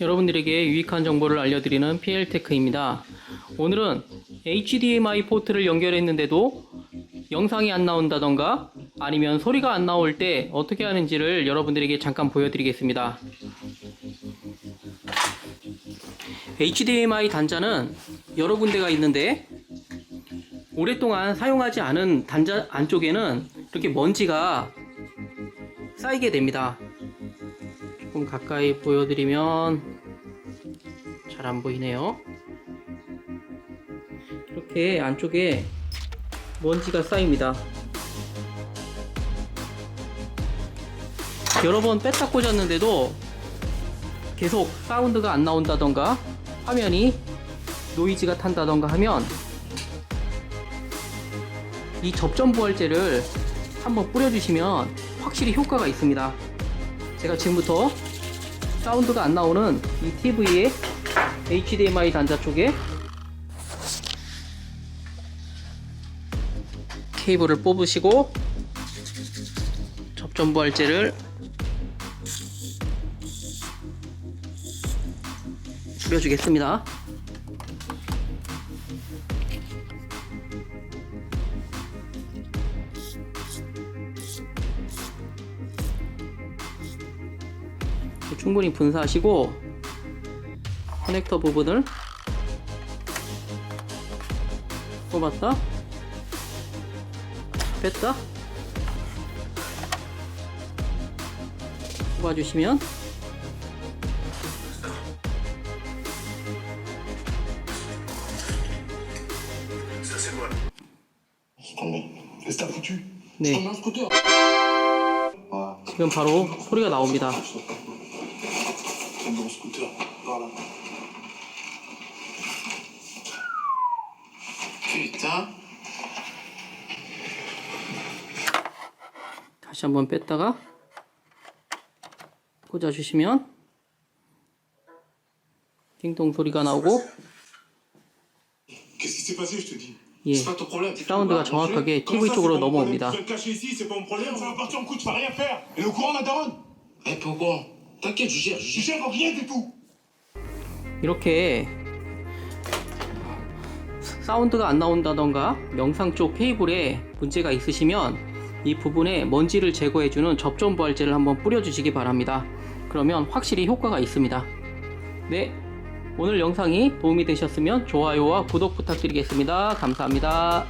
여러분들에게 유익한 정보를 알려드리는 PL테크입니다. 오늘은 HDMI 포트를 연결했는데도 영상이 안 나온다던가 아니면 소리가 안 나올 때 어떻게 하는지를 여러분들에게 잠깐 보여드리겠습니다. HDMI 단자는 여러 군데가 있는데 오랫동안 사용하지 않은 단자 안쪽에는 이렇게 먼지가 쌓이게 됩니다. 조금 가까이 보여드리면 잘 안 보이네요. 이렇게 안쪽에 먼지가 쌓입니다. 여러 번 뺐다 꽂았는데도 계속 사운드가 안 나온다던가 화면이 노이즈가 탄다던가 하면 이 접점 부활제를 한번 뿌려주시면 확실히 효과가 있습니다. 제가 지금부터 사운드가 안 나오는 이 TV의 HDMI 단자 쪽에 케이블을 뽑으시고 접점 부활제를 뿌려주겠습니다. 충분히 분사하시고 커넥터 부분을 뽑았다 뺐다 뽑아주시면 네. 지금 바로 소리가 나옵니다 Un bon scooter. Voilà. Putain. 다시 한번 뺐다가 꽂아주시면 띵동 소리가 나오고 Qu'est-ce qui s'est passé, je te dis 예, C'est pas ton problème. t'es 사운드가 정확하게 TV 쪽으로 넘어옵니다. Eh. T'inquiète, je gère, je gère. rien du tout. 이렇게 사운드가 안 나온다던가 영상 쪽 케이블에 문제가 있으시면 이 부분에 먼지를 제거해주는 접점 부활제를 한번 뿌려주시기 바랍니다. 그러면 확실히 효과가 있습니다. 네, 오늘 영상이 도움이 되셨으면 좋아요와 구독 부탁드리겠습니다. 감사합니다.